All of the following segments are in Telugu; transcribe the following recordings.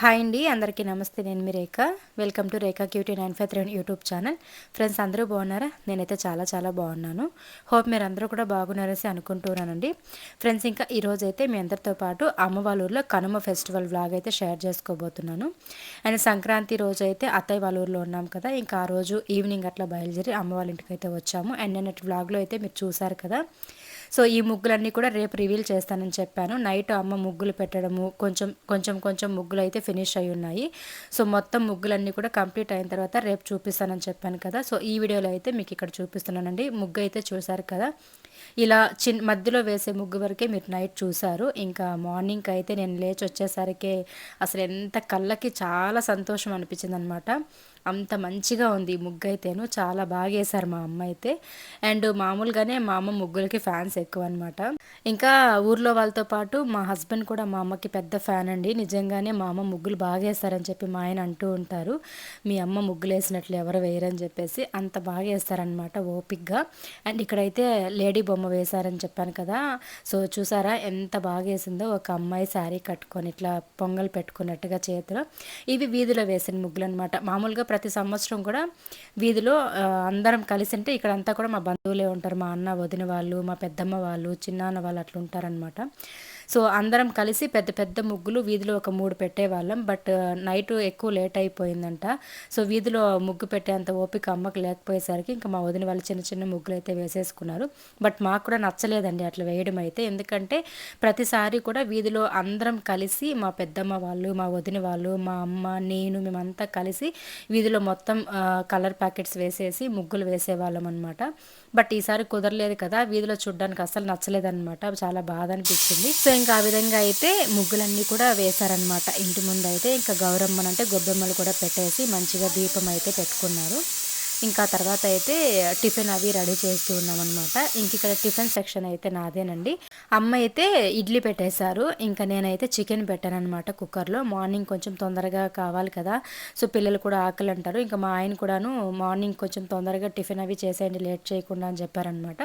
హాయ్ అండి అందరికీ నమస్తే. నేను మీ Rekha. Welcome to Rekha cutie nine five three YouTube channel. Friends అందరూ బాగున్నారా? నేనైతే చాలా చాలా బాగున్నాను. హోప్ మీరు అందరూ కూడా బాగున్నారని అనుకుంటున్నానండి ఫ్రెండ్స్ ఇంకా ఈరోజు అయితే మీ అందరితో పాటు అమ్మ వాళ్ళ ఊర్లో కనుమ ఫెస్టివల్ వ్లాగ్ అయితే షేర్ చేసుకోబోతున్నాను. అండ్ సంక్రాంతి రోజు అయితే అత్తయ్య వాళ్ళ ఊర్లో ఉన్నాం కదా ఇంకా ఆ రోజు ఈవినింగ్ అట్లా బయలుదేరి అమ్మ వాళ్ళ ఇంటికి అయితే వచ్చాము. అండ్ నిన్నటి వ్లాగ్లో అయితే మీరు చూసారు కదా సో ఈ ముగ్గులన్నీ కూడా రేపు రివీల్ చేస్తానని చెప్పాను. నైట్ అమ్మ ముగ్గులు పెట్టడము కొంచెం కొంచెం కొంచెం ముగ్గులు అయితే ఫినిష్ అయి ఉన్నాయి. సో మొత్తం ముగ్గులన్నీ కూడా కంప్లీట్ అయిన తర్వాత రేపు చూపిస్తానని చెప్పాను కదా. సో ఈ వీడియోలో అయితే మీకు ఇక్కడ చూపిస్తున్నానండి. ముగ్గు అయితే చూసారు కదా. ఇలా చిన్న మధ్యలో వేసే ముగ్గు వరకే మీరు నైట్ చూసారు ఇంకా మార్నింగ్ అయితే నేను లేచి వచ్చేసరికి అసలు ఎంత కళ్ళకి చాలా సంతోషం అనిపించింది అనమాట అంత మంచిగా ఉంది ముగ్గు అయితేను. చాలా బాగా వేశారు మా అమ్మ అయితే. అండ్ మామూలుగానే మా అమ్మ ముగ్గులకి ఫ్యాన్స్ ఎక్కువ అనమాట ఇంకా ఊర్లో వాళ్ళతో పాటు మా హస్బెండ్ కూడా మా అమ్మకి పెద్ద ఫ్యాన్ అండి. నిజంగానే మా అమ్మ ముగ్గులు బాగా వేస్తారని చెప్పి మా ఆయన అంటూ ఉంటారు. మీ అమ్మ ముగ్గులు వేసినట్లు ఎవరు వేయరని చెప్పేసి అంత బాగా వేస్తారనమాట ఓపిక్గా అండ్ ఇక్కడైతే లేడీ బొమ్మ వేశారని చెప్పాను కదా. సో చూసారా ఎంత బాగా వేసిందో ఒక అమ్మాయి శారీ కట్టుకొని ఇట్లా పొంగల్ పెట్టుకున్నట్టుగా చేతిలో ఇవి వీధిలో వేసిన ముగ్గులు అనమాట మామూలుగా ప్రతి సంవత్సరం కూడా వీధిలో అందరం కలిసి అంటే ఇక్కడ అంతా కూడా మా బంధువులే ఉంటారు. మా అన్న వదిన వాళ్ళు మా పెద్దమ్మ వాళ్ళు చిన్నాన్న వాళ్ళు అట్లా ఉంటారనమాట సో అందరం కలిసి పెద్ద పెద్ద ముగ్గులు వీధిలో ఒక మూడు పెట్టేవాళ్ళం. బట్ నైట్ ఎక్కువ లేట్ అయిపోయిందంట. సో వీధిలో ముగ్గు పెట్టేంత ఓపిక అమ్మకు లేకపోయేసరికి ఇంకా మా వదిన వాళ్ళు చిన్న చిన్న ముగ్గులు అయితే వేసేసుకున్నారు. బట్ మాకు కూడా నచ్చలేదండి అట్లా వేయడం అయితే. ఎందుకంటే ప్రతిసారి కూడా వీధిలో అందరం కలిసి మా పెద్దమ్మ వాళ్ళు మా వదిన వాళ్ళు మా అమ్మ నేను మేమంతా కలిసి వీధిలో మొత్తం కలర్ ప్యాకెట్స్ వేసేసి ముగ్గులు వేసేవాళ్ళం అనమాట బట్ ఈసారి కుదరలేదు కదా వీధిలో చూడడానికి అసలు నచ్చలేదన్నమాట. చాలా బాధ అనిపించింది. సో ఇంకా ఆ విధంగా అయితే ముగ్గులన్నీ కూడా వేశారనమాట ఇంటి ముందు అయితే ఇంకా గౌరమ్మనంటే గొబ్బెమ్మలు కూడా పెట్టేసి మంచిగా దీపం అయితే పెట్టుకున్నారు. ఇంకా తర్వాత అయితే టిఫిన్ అవి రెడీ చేస్తూ ఉన్నాం అనమాట ఇంక ఇక్కడ టిఫిన్ సెక్షన్ అయితే నాదేనండి. అమ్మ అయితే ఇడ్లీ పెట్టేశారు. ఇంకా నేనైతే చికెన్ పెట్టాను అనమాట కుక్కర్లో. మార్నింగ్ కొంచెం తొందరగా కావాలి కదా. సో పిల్లలు కూడా ఆకలి అంటారు ఇంకా మా ఆయన కూడాను మార్నింగ్ కొంచెం తొందరగా టిఫిన్ అవి చేసేయండి లేట్ చేయకుండా అని చెప్పారనమాట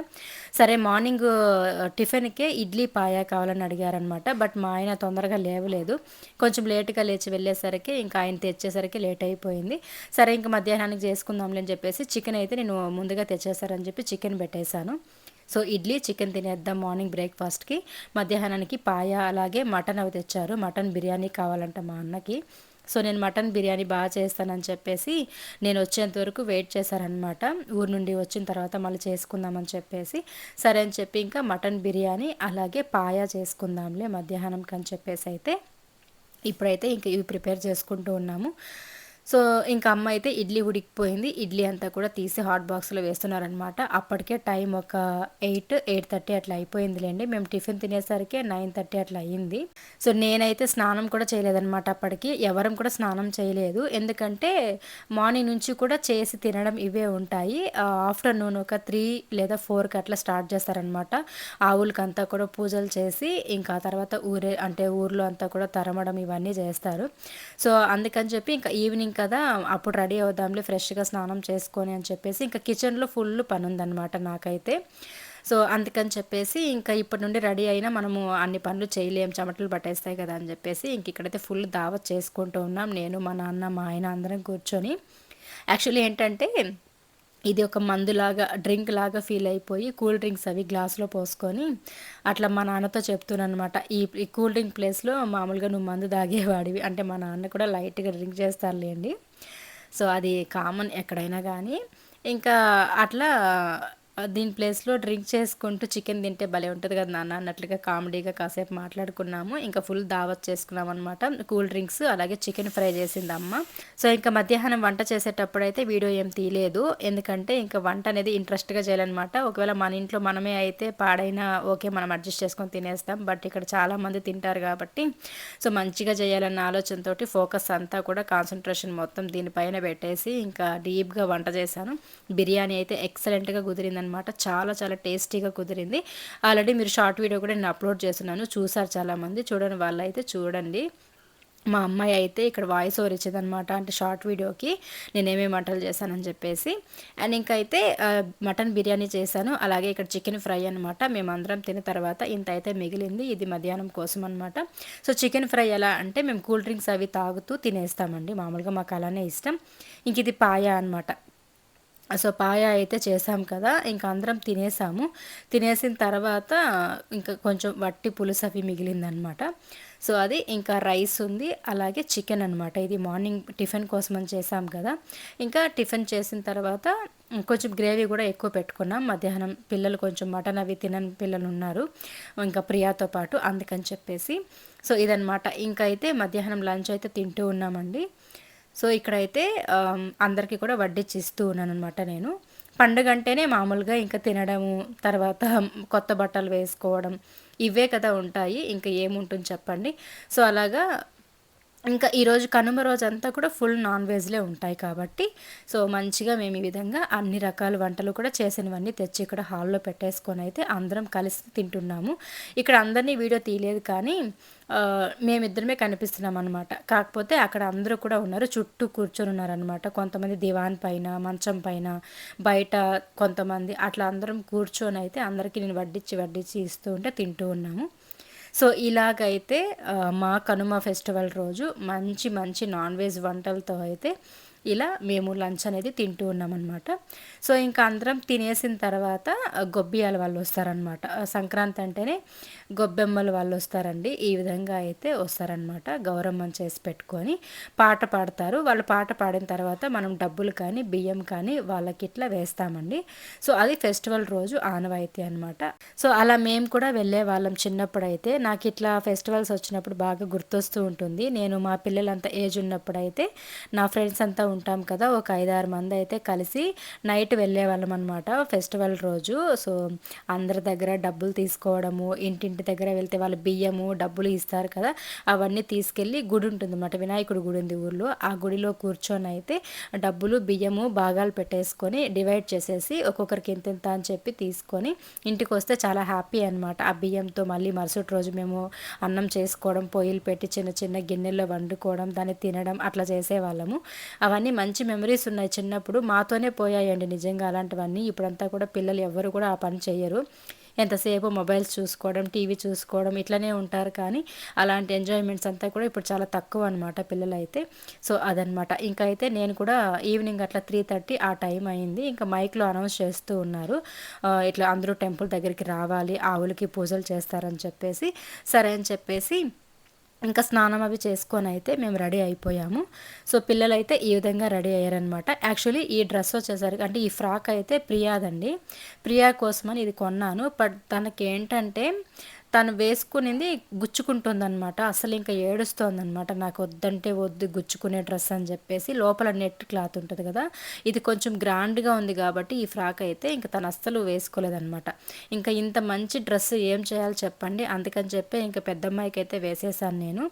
సరే మార్నింగ్ టిఫిన్కే ఇడ్లీ పాయా కావాలని అడిగారనమాట బట్ మా ఆయన తొందరగా లేవలేదు. కొంచెం లేట్గా లేచి వెళ్ళేసరికి ఇంకా ఆయన తెచ్చేసరికి లేట్ అయిపోయింది. సరే ఇంకా మధ్యాహ్నానికి చేసుకుందాంలే అని చెప్పి చెప్పేసి చికెన్ అయితే నేను ముందుగా తెచ్చేసారని చెప్పి చికెన్ పెట్టేశాను. సో ఇడ్లీ చికెన్ తినేద్దాం మార్నింగ్ బ్రేక్ఫాస్ట్కి. మధ్యాహ్నానికి పాయ అలాగే మటన్ అవి తెచ్చారు. మటన్ బిర్యానీ కావాలంట మా అన్నకి. సో నేను మటన్ బిర్యానీ బాగా చేస్తానని చెప్పేసి నేను వచ్చేంత వరకు వెయిట్ చేశారనమాట ఊరు నుండి వచ్చిన తర్వాత మళ్ళీ చేసుకుందామని చెప్పేసి. సరే అని చెప్పి ఇంకా మటన్ బిర్యానీ అలాగే పాయా చేసుకుందాంలే మధ్యాహ్నంకి అని చెప్పేసి అయితే. ఇప్పుడైతే ఇంక ఇవి ప్రిపేర్ చేసుకుంటూ ఉన్నాము. సో ఇంకా అమ్మ అయితే ఇడ్లీ ఉడికిపోయింది. ఇడ్లీ అంతా కూడా తీసి హాట్ బాక్స్లో వేస్తున్నారనమాట అప్పటికే టైం ఒక ఎయిట్ ఎయిట్ థర్టీ అట్లా అయిపోయిందిలేండి. మేము టిఫిన్ తినేసరికి నైన్ థర్టీ అట్లా అయ్యింది. సో నేనైతే స్నానం కూడా చేయలేదనమాట అప్పటికి. ఎవరం కూడా స్నానం చేయలేదు. ఎందుకంటే మార్నింగ్ నుంచి కూడా చేసి తినడం ఇవే ఉంటాయి. ఆఫ్టర్నూన్ ఒక త్రీ లేదా ఫోర్కి అట్లా స్టార్ట్ చేస్తారనమాట ఆవులకి అంతా కూడా పూజలు చేసి ఇంకా తర్వాత ఊరే అంటే ఊర్లో అంతా కూడా తరమడం ఇవన్నీ చేస్తారు. సో అందుకని చెప్పి ఇంకా ఈవినింగ్ కదా అప్పుడు రెడీ అవుదాంలే ఫ్రెష్గా స్నానం చేసుకొని అని చెప్పేసి ఇంకా కిచెన్లో ఫుల్ పని ఉందన్నమాట నాకైతే. సో అందుకని చెప్పేసి ఇంకా ఇప్పటి నుండి రెడీ అయినా మనము అన్ని పనులు చేయలేం చెమటలు పట్టేస్తాయి కదా అని చెప్పేసి ఇంక ఇక్కడైతే ఫుల్ దావత్ చేసుకుంటూ ఉన్నాం. నేను మా నాన్న మా ఆయన అందరం కూర్చొని. యాక్చువల్లీ ఏంటంటే ఇది ఒక మందులాగా డ్రింక్ లాగా ఫీల్ అయిపోయి కూల్ డ్రింక్స్ అవి గ్లాస్లో పోసుకొని అట్లా మా నాన్నతో చెప్తున్నాను అనమాట ఈ కూల్ డ్రింక్ ప్లేస్లో మామూలుగా నువ్వు మందు తాగేవాడివి. అంటే మా నాన్న కూడా లైట్గా డ్రింక్ చేస్తారులేండి సో అది కామన్ ఎక్కడైనా కానీ. ఇంకా అట్లా దీని ప్లేస్లో డ్రింక్ చేసుకుంటూ చికెన్ తింటే భలే ఉంటుంది కదా నాన్న. అన్నట్లుగా కామెడీగా కాసేపు మాట్లాడుకున్నాము. ఇంకా ఫుల్ దావత్ చేసుకున్నాం అనమాట కూల్ డ్రింక్స్ అలాగే చికెన్ ఫ్రై చేసింది అమ్మ సో ఇంకా మధ్యాహ్నం వంట చేసేటప్పుడు అయితే వీడియో ఏం తీయలేదు. ఎందుకంటే ఇంకా వంట అనేది ఇంట్రెస్ట్గా చేయాలన్నమాట. ఒకవేళ మన ఇంట్లో మనమే అయితే పాడైనా ఓకే మనం అడ్జస్ట్ చేసుకొని తినేస్తాం. బట్ ఇక్కడ చాలామంది తింటారు కాబట్టి సో మంచిగా చేయాలన్న ఆలోచనతో ఫోకస్ అంతా కూడా కాన్సన్ట్రేషన్ మొత్తం దీనిపైన పెట్టేసి ఇంకా డీప్గా వంట చేశాను. బిర్యానీ అయితే ఎక్సలెంట్గా కుదిరింది అనమాట. చాలా చాలా టేస్టీగా కుదిరింది. ఆల్రెడీ మీరు షార్ట్ వీడియో కూడా నేను అప్లోడ్ చేస్తున్నాను. చూసారు చాలామంది. చూడని వాళ్ళైతే చూడండి. మా అమ్మాయి అయితే ఇక్కడ వాయిస్ ఓవర్ ఇచ్చేదనమాట అంటే షార్ట్ వీడియోకి. నేను ఏమేమి వంటలు చేశానని చెప్పేసి. అండ్ ఇంకైతే మటన్ బిర్యానీ చేశాను. అలాగే ఇక్కడ చికెన్ ఫ్రై అనమాట. మేమందరం తిన్న తర్వాత ఇంత అయితే మిగిలింది. ఇది మధ్యాహ్నం కోసం అనమాట. సో చికెన్ ఫ్రై ఎలా అంటే మేము కూల్ డ్రింక్స్ అవి తాగుతూ తినేస్తామండి. మామూలుగా మాకు అలానే ఇష్టం. ఇంక ఇది పాయ అనమాట. సో పాయ అయితే చేసాం కదా ఇంకా అందరం తినేసాము. తినేసిన తర్వాత ఇంకా కొంచెం వట్టి పులుసు అవి మిగిలిందనమాట. సో అది ఇంకా రైస్ ఉంది అలాగే చికెన్ అనమాట. ఇది మార్నింగ్ టిఫిన్ కోసం అని చేసాం కదా. ఇంకా టిఫిన్ చేసిన తర్వాత కొంచెం గ్రేవీ కూడా ఎక్కువ పెట్టుకున్నాం. మధ్యాహ్నం పిల్లలు కొంచెం మటన్ అవి తినని పిల్లలు ఉన్నారు ఇంకా ప్రియాతో పాటు అందుకని చెప్పేసి. సో ఇదనమాట. ఇంకా అయితే మధ్యాహ్నం లంచ్ అయితే తింటూ ఉన్నామండి. సో ఇక్కడైతే అందరికీ కూడా వడ్డించి ఇస్తూ ఉన్నాను అనమాట నేను. పండుగ అంటేనే మామూలుగా ఇంకా తినడము తర్వాత కొత్త బట్టలు వేసుకోవడం ఇవే కదా ఉంటాయి. ఇంకా ఏముంటుంది చెప్పండి. సో అలాగా ఇంకా ఈరోజు కనుమ రోజు అంతా కూడా ఫుల్ నాన్ వెజ్లే ఉంటాయి కాబట్టి సో మంచిగా మేము ఈ విధంగా అన్ని రకాల వంటలు కూడా చేసినవన్నీ తెచ్చి ఇక్కడ హాల్లో పెట్టేసుకొని అయితే అందరం కలిసి తింటున్నాము. ఇక్కడ అందరినీ వీడియో తీయలేదు కానీ మేమిద్దరమే కనిపిస్తున్నాం అనమాట కాకపోతే అక్కడ అందరూ కూడా ఉన్నారు చుట్టూ కూర్చొని ఉన్నారనమాట కొంతమంది దివాన్ పైన మంచం పైన బయట కొంతమంది అట్లా అందరం కూర్చొని అయితే అందరికీ నేను వడ్డించి వడ్డించి ఇస్తూ ఉంటే తింటూ ఉన్నాము. సో ఇలాగైతే మా కనుమ ఫెస్టివల్ రోజు మంచి మంచి నాన్ వెజ్ వంటలతో అయితే ఇలా మేము లంచ్ అనేది తింటూ ఉన్నామన్నమాట. సో ఇంకా అందరం తినేసిన తర్వాత గొబ్బియాల వాళ్ళు వస్తారనమాట సంక్రాంతి అంటేనే గొబ్బెమ్మలు వాళ్ళు వస్తారండి. ఈ విధంగా అయితే వస్తారనమాట గౌరమ్మని చేసి పెట్టుకొని పాట పాడతారు. వాళ్ళు పాట పాడిన తర్వాత మనం డబ్బులు కానీ బియ్యం కానీ వాళ్ళకి ఇట్లా వేస్తామండి. సో అది ఫెస్టివల్ రోజు ఆనవాయితీ అనమాట సో అలా మేము కూడా వెళ్ళే వాళ్ళం చిన్నప్పుడు అయితే నాకు ఇట్లా ఫెస్టివల్స్ వచ్చినప్పుడు బాగా గుర్తొస్తూ ఉంటుంది. నేను మా పిల్లలంతా ఏజ్ ఉన్నప్పుడు అయితే నా ఫ్రెండ్స్ అంతా ఉంటాం కదా ఒక ఐదారు మంది అయితే కలిసి నైట్ వెళ్ళేవాళ్ళం అనమాట ఫెస్టివల్ రోజు. సో అందరి దగ్గర డబ్బులు తీసుకోవడము ఇంటి ఇంటి దగ్గర వెళ్తే వాళ్ళు బియ్యము డబ్బులు ఇస్తారు కదా అవన్నీ తీసుకెళ్ళి గుడి ఉంటుంది అన్నమాట వినాయకుడి గుడి ఉంది ఊర్లో. ఆ గుడిలో కూర్చొని అయితే డబ్బులు బియ్యము భాగాలు పెట్టేసుకొని డివైడ్ చేసేసి ఒక్కొక్కరికి ఎంత అని చెప్పి తీసుకొని ఇంటికి వస్తే చాలా హ్యాపీ అనమాట ఆ బియ్యంతో మళ్ళీ మరుసటి రోజు మేము అన్నం చేసుకోవడం పొయ్యిలు పెట్టి చిన్న చిన్న గిన్నెల్లో వండుకోవడం దాన్ని తినడం అట్లా చేసేవాళ్ళము. అవన్నీ అవన్నీ మంచి మెమరీస్ ఉన్నాయి చిన్నప్పుడు. మాతోనే పోయాయండి నిజంగా అలాంటివన్నీ. ఇప్పుడంతా కూడా పిల్లలు ఎవరు కూడా ఆ పని చేయరు ఎంతసేపు మొబైల్స్ చూసుకోవడం టీవీ చూసుకోవడం ఇట్లనే ఉంటారు కానీ అలాంటి ఎంజాయ్మెంట్స్ అంతా కూడా ఇప్పుడు చాలా తక్కువ అనమాట పిల్లలైతే. సో అదనమాట ఇంకా అయితే నేను కూడా ఈవినింగ్ అట్లా త్రీ థర్టీ ఆ టైం అయింది. ఇంకా మైక్లో అనౌన్స్ చేస్తూ ఉన్నారు. ఇట్లా అందరూ టెంపుల్ దగ్గరికి రావాలి ఆవులకి పూజలు చేస్తారని చెప్పేసి సరే అని చెప్పేసి ఇంకా స్నానం అవి చేసుకొని అయితే మేము రెడీ అయిపోయాము. సో పిల్లలైతే ఈ విధంగా రెడీ అయ్యారనమాట యాక్చువల్లీ ఈ డ్రెస్ వచ్చేసరికి అంటే ఈ ఫ్రాక్ అయితే ప్రియాదండి. ప్రియా కోసమని ఇది కొన్నాను. బట్ తనకి ఏంటంటే తను వేసుకునింది గుచ్చుకుంటుందన్నమాట. అసలు ఇంకా ఏడుస్తోందనమాట నాకు వద్దంటే వద్దు గుచ్చుకునే డ్రెస్ అని చెప్పేసి లోపల నెట్ క్లాత్ ఉంటుంది కదా ఇది కొంచెం గ్రాండ్గా ఉంది కాబట్టి ఈ ఫ్రాక్ అయితే ఇంకా తను అస్సలు వేసుకోలేదనమాట ఇంకా ఇంత మంచి డ్రెస్ ఏం చేయాలో చెప్పండి. అందుకని చెప్పి ఇంకా పెద్దమ్మాయికి అయితే వేసేసాను నేను.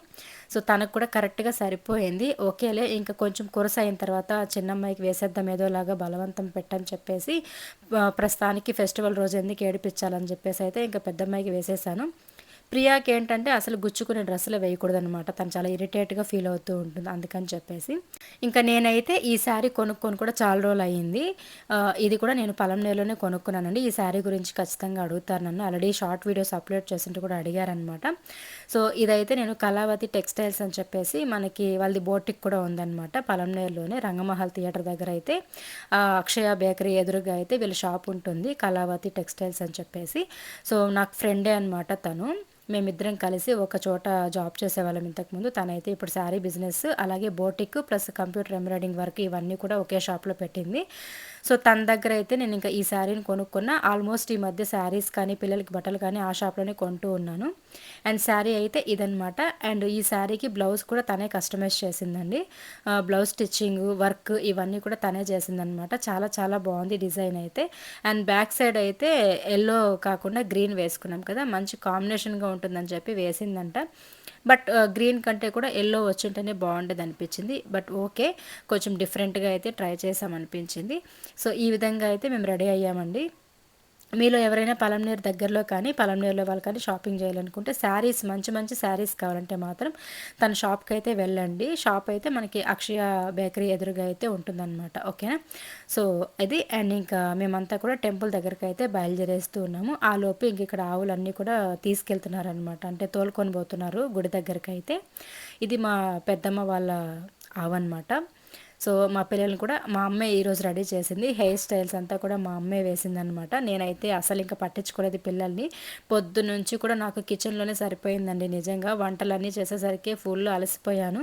సో తనకు కూడా కరెక్ట్గా సరిపోయింది. ఓకేలే ఇంకా కొంచెం కురస అయిన తర్వాత చిన్నమ్మాయికి వేసేద్దాం ఏదోలాగా బలవంతం పెట్టని చెప్పేసి ప్రస్తుతానికి ఫెస్టివల్ రోజు ఎందుకు ఏడిపించాలని చెప్పేసి అయితే ఇంకా పెద్దమ్మాయికి వేసేసాను. ప్రియాకి ఏంటంటే అసలు గుచ్చుకునే డ్రెస్సులు వేయకూడదనమాట తను చాలా ఇరిటేట్గా ఫీల్ అవుతూ ఉంటుంది. అందుకని చెప్పేసి ఇంకా నేనైతే ఈ శారీ కొనుక్కొని కూడా చాలా రోజులు అయ్యింది ఇది కూడా నేను పలంనేలోనే కొనుక్కున్నానండి. ఈ శారీ గురించి ఖచ్చితంగా అడుగుతారు నన్ను. ఆల్రెడీ షార్ట్ వీడియోస్ అప్లోడ్ చేసింటూ కూడా అడిగారనమాట సో ఇదైతే నేను కళావతి టెక్స్టైల్స్ అని చెప్పేసి మనకి వాళ్ళది బోటిక్ కూడా ఉందన్నమాట పలంనేరులోనే రంగమహల్ థియేటర్ దగ్గర అయితే. అక్షయ బేకరీ ఎదురుగా అయితే వీళ్ళ షాప్ ఉంటుంది కళావతి టెక్స్టైల్స్ అని చెప్పేసి. సో నాకు ఫ్రెండే అనమాట తను. మేమిద్దరం కలిసి ఒక చోట జాబ్ చేసేవాళ్ళం ఇంతకుముందు. తనైతే ఇప్పుడు శారీ బిజినెస్ అలాగే boutique plus computer embroidering work ఇవన్నీ కూడా ఒకే షాప్లో పెట్టింది. సో తన దగ్గర అయితే నేను ఇంకా ఈ శారీని కొనుక్కున్న. ఆల్మోస్ట్ ఈ మధ్య శారీస్ కానీ పిల్లలకి బట్టలు కానీ ఆ షాప్లోనే కొంటూ ఉన్నాను. అండ్ శారీ అయితే ఇదనమాట అండ్ ఈ శారీకి బ్లౌజ్ కూడా తనే కస్టమైజ్ చేసిందండి. బ్లౌజ్ స్టిచ్చింగ్ వర్క్ ఇవన్నీ కూడా తనే చేసిందనమాట చాలా చాలా బాగుంది డిజైన్ అయితే. అండ్ బ్యాక్ సైడ్ అయితే ఎల్లో కాకుండా గ్రీన్ వేసుకున్నాం కదా. మంచి కాంబినేషన్గా ఉంటుందని చెప్పి వేసిందంట. బట్ గ్రీన్ కంటే కూడా ఎల్లో వచ్చింటేనే బాగుండేది అనిపించింది. బట్ ఓకే కొంచెం డిఫరెంట్గా అయితే ట్రై చేసామనిపించింది సో ఈ విధంగా అయితే మేము రెడీ అయ్యామండి. మీలో ఎవరైనా పలంనేరు దగ్గరలో కానీ పలంనేరులో వాళ్ళు కానీ షాపింగ్ చేయాలనుకుంటే శారీస్ మంచి మంచి శారీస్ కావాలంటే మాత్రం తన షాప్కి అయితే వెళ్ళండి. షాప్ అయితే మనకి అక్షయ బేకరీ ఎదురుగా అయితే ఉంటుందన్నమాట. ఓకేనా? సో ఇది అండ్ ఇంకా మేమంతా కూడా టెంపుల్ దగ్గరికి అయితే బయలుదేరేస్తూ ఉన్నాము. ఆ లోపు ఇంక ఇక్కడ ఆవులన్నీ కూడా తీసుకెళ్తున్నారనమాట అంటే తోలుకొని పోతున్నారు గుడి దగ్గరికి అయితే. ఇది మా పెద్దమ్మ వాళ్ళ ఆవు అనమాట సో మా పిల్లల్ని కూడా మా అమ్మే ఈరోజు రెడీ చేసింది. హెయిర్ స్టైల్స్ అంతా కూడా మా అమ్మే వేసిందనమాట నేనైతే అసలు ఇంకా పట్టించుకోలేదు పిల్లల్ని. పొద్దు నుంచి కూడా నాకు కిచెన్లోనే సరిపోయిందండి నిజంగా. వంటలన్నీ చేసేసరికి ఫుల్ అలసిపోయాను.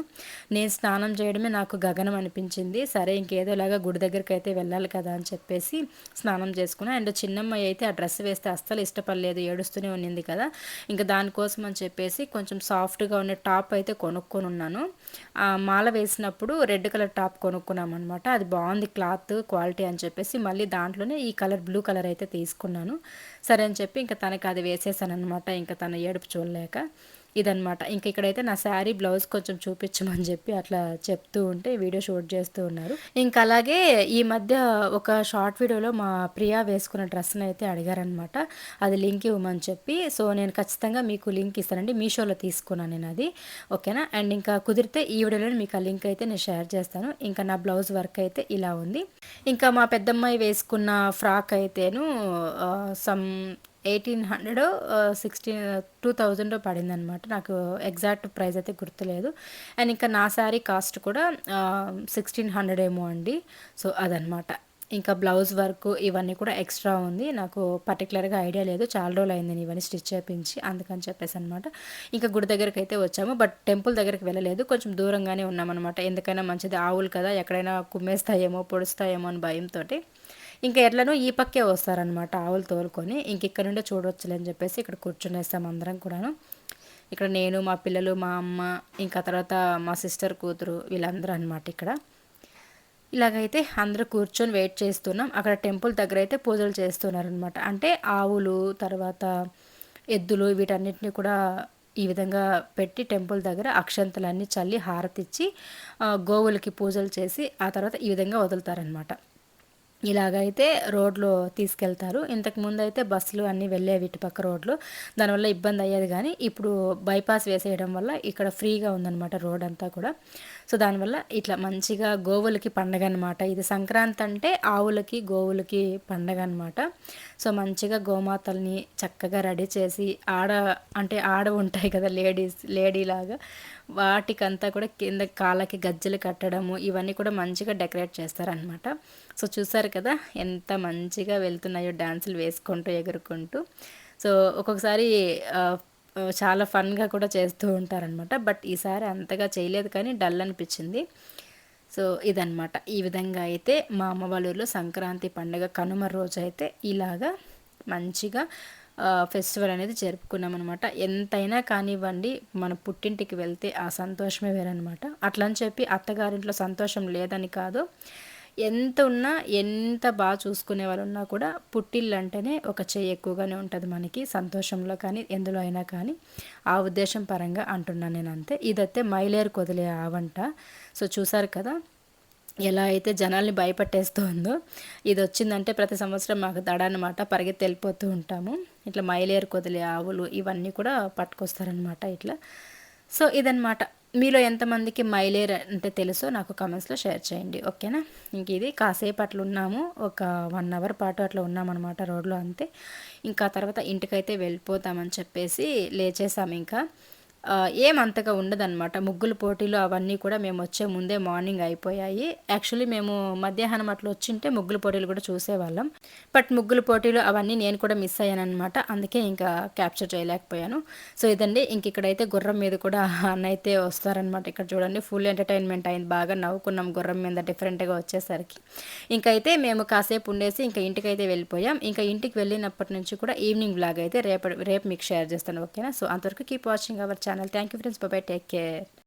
నేను స్నానం చేయడమే నాకు గగనం అనిపించింది. సరే ఇంకేదోలాగా గుడి దగ్గరికి అయితే వెళ్ళాలి కదా అని చెప్పేసి స్నానం చేసుకున్నా. అండ్ చిన్నమ్మాయి అయితే ఆ డ్రెస్ వేస్తే అస్సలు ఇష్టపడలేదు. ఏడుస్తూనే ఉన్నింది కదా. ఇంకా దానికోసం అని చెప్పేసి కొంచెం సాఫ్ట్గా ఉన్న టాప్ అయితే కొనుక్కొని ఉన్నాను. మాల వేసినప్పుడు రెడ్ కలర్ టాప్ కొనుక్కున్నాం అనమాట అది బాగుంది క్లాత్ క్వాలిటీ అని చెప్పేసి మళ్ళీ దాంట్లోనే ఈ కలర్ బ్లూ కలర్ అయితే తీసుకున్నాను. సరే అని చెప్పి ఇంకా తనకి అది వేసేసాను అనమాట ఇంకా తన ఏడుపు చూడలేక. ఇదనమాట ఇంక ఇక్కడైతే నా శారీ బ్లౌజ్ కొంచెం చూపించమని చెప్పి అట్లా చెప్తూ ఉంటే వీడియో షూట్ చేస్తూ ఉన్నారు. ఇంకా అలాగే ఈ మధ్య ఒక షార్ట్ వీడియోలో మా ప్రియా వేసుకున్న డ్రెస్ని అయితే అడిగారనమాట అది లింక్ ఇవ్వమని చెప్పి. సో నేను ఖచ్చితంగా మీకు లింక్ ఇస్తానండి. మీషోలో తీసుకున్నాను నేను అది. ఓకేనా? అండ్ ఇంకా కుదిరితే ఈ వీడియోలో మీకు ఆ లింక్ అయితే నేను షేర్ చేస్తాను. ఇంకా నా బ్లౌజ్ వర్క్ అయితే ఇలా ఉంది. ఇంకా మా పెద్దమ్మాయి వేసుకున్న ఫ్రాక్ అయితేను some eighteen hundred sixteen two thousand పడింది అనమాట నాకు ఎగ్జాక్ట్ ప్రైస్ అయితే గుర్తులేదు. అండ్ ఇంకా నా శారీ కాస్ట్ కూడా సిక్స్టీన్ హండ్రెడ్ ఏమో అండి. సో అదనమాట ఇంకా బ్లౌజ్ వర్క్ ఇవన్నీ కూడా ఎక్స్ట్రా ఉంది. నాకు పర్టికులర్గా ఐడియా లేదు. చాలా రోజులు అయింది నేను ఇవన్నీ స్టిచ్ చేయించి అందుకని చెప్పేసి అనమాట ఇంకా గుడి దగ్గరికి అయితే వచ్చాము. బట్ టెంపుల్ దగ్గరికి వెళ్ళలేదు. కొంచెం దూరంగానే ఉన్నామన్నమాట. ఎందుకైనా మంచిది ఆవులు కదా ఎక్కడైనా కుమ్మేస్తాయేమో పొడుస్తాయేమో అని భయంతో ఇంకా ఎట్లనో ఈ పక్కే వస్తారనమాట ఆవులు తోలుకొని ఇంక ఇక్కడ నుండే చూడవచ్చులే అని చెప్పేసి ఇక్కడ కూర్చునేస్తాం అందరం కూడాను. ఇక్కడ నేను మా పిల్లలు మా అమ్మ ఇంకా తర్వాత మా సిస్టర్ కూతురు వీళ్ళందరూ అనమాట ఇక్కడ. ఇలాగైతే అందరూ కూర్చొని వెయిట్ చేస్తున్నాం. అక్కడ టెంపుల్ దగ్గర అయితే పూజలు చేస్తున్నారనమాట అంటే ఆవులు తర్వాత ఎద్దులు వీటన్నిటిని కూడా ఈ విధంగా పెట్టి టెంపుల్ దగ్గర అక్షంతలన్నీ చల్లి హారతిచ్చి గోవులకి పూజలు చేసి ఆ తర్వాత ఈ విధంగా వదులుతారనమాట ఇలాగైతే రోడ్లో తీసుకెళ్తారు. ఇంతకు ముందు అయితే బస్సులు అన్నీ వెళ్ళేవి ఇటుపక్క రోడ్లు. దానివల్ల ఇబ్బంది అయ్యేది కానీ ఇప్పుడు బైపాస్ వేసేయడం వల్ల ఇక్కడ ఫ్రీగా ఉందన్నమాట రోడ్ అంతా కూడా. సో దానివల్ల ఇట్లా మంచిగా గోవులకి పండగ అనమాట ఇది సంక్రాంతి అంటే ఆవులకి గోవులకి పండగ అనమాట సో మంచిగా గోమాతల్ని చక్కగా రెడీ చేసి ఆడ అంటే ఆడ ఉంటాయి కదా లేడీస్ లేడీ లాగా వాటికంతా కూడా కింద కాళ్ళకి గజ్జలు కట్టడము ఇవన్నీ కూడా మంచిగా డెకరేట్ చేస్తారనమాట. సో చూసారు కదా ఎంత మంచిగా వెళ్తున్నాయో డ్యాన్సులు వేసుకుంటూ ఎగురుకుంటూ. సో ఒక్కొక్కసారి చాలా ఫన్గా కూడా చేస్తూ ఉంటారనమాట బట్ ఈసారి అంతగా చేయలేదు కానీ డల్ అనిపించింది. సో ఇదనమాట ఈ విధంగా అయితే మా అమ్మ వాళ్ళ సంక్రాంతి పండుగ కనుమ రోజు అయితే ఇలాగా మంచిగా ఫెస్టివల్ అనేది జరుపుకున్నాం అనమాట ఎంతైనా కానివ్వండి మన పుట్టింటికి వెళ్తే ఆ సంతోషమే వేరనమాట అట్లా అని చెప్పి అత్తగారింట్లో సంతోషం లేదని కాదు. ఎంత ఉన్నా ఎంత బాగా చూసుకునే వాళ్ళు ఉన్నా కూడా పుట్టిల్లు అంటేనే ఒక చెయ్యి ఎక్కువగానే ఉంటుంది మనకి సంతోషంలో కానీ ఎందులో అయినా కానీ. ఆ ఉద్దేశం పరంగా అంటున్నాను నేను అంతే. ఇదైతే మైలేరు కొదిలే ఆవంట సో చూసారు కదా ఎలా అయితే జనాల్ని భయపట్టేస్తుందో ఇది వచ్చిందంటే ప్రతి సంవత్సరం మాకు దడ అనమాట పరిగెత్తి వెళ్ళిపోతూ ఉంటాము. ఇట్లా మైలేరు కొదిలే ఆవులు ఇవన్నీ కూడా పట్టుకొస్తారనమాట ఇట్లా. సో ఇదనమాట మీలో ఎంతమందికి మైలేర్ అంటే తెలుసో నాకు కమెంట్స్లో షేర్ చేయండి ఓకేనా? ఇంక ఇది కాసేపు అట్లా ఉన్నాము ఒక వన్ అవర్ పాటు అట్లా ఉన్నామన్నమాట రోడ్లో అంతే. ఇంకా తర్వాత ఇంటికైతే వెళ్ళిపోతామని చెప్పేసి లేచేసాము ఇంకా. ఏమంతగా ఉండదన్నమాట. ముగ్గుల పోటీలు అవన్నీ కూడా మేము వచ్చే ముందే మార్నింగ్ అయిపోయాయి. యాక్చువల్లీ మేము మధ్యాహ్నం అట్లా వచ్చింటే ముగ్గుల పోటీలు కూడా చూసేవాళ్ళం. బట్ ముగ్గుల పోటీలు అవన్నీ నేను కూడా మిస్ అయ్యాను అనమాట అందుకే ఇంకా క్యాప్చర్ చేయలేకపోయాను. సో ఇదండి ఇంక ఇక్కడైతే గుర్రం మీద కూడా అన్న అయితే వస్తారనమాట ఇక్కడ చూడండి ఫుల్ ఎంటర్టైన్మెంట్ అయింది. బాగా నవ్వుకున్నాం గుర్రం మీద డిఫరెంట్గా వచ్చేసరికి. ఇంకైతే మేము కాసేపు ఉండేసి ఇంకా ఇంటికైతే వెళ్ళిపోయాం. ఇంకా ఇంటికి వెళ్ళినప్పటి నుంచి కూడా ఈవినింగ్ బ్లాగ్ అయితే రేపు రేపు మీకు షేర్ చేస్తాను. ఓకేనా సో అంతవరకు keep watching our channel. Thank you friends. Bye-bye. Take care.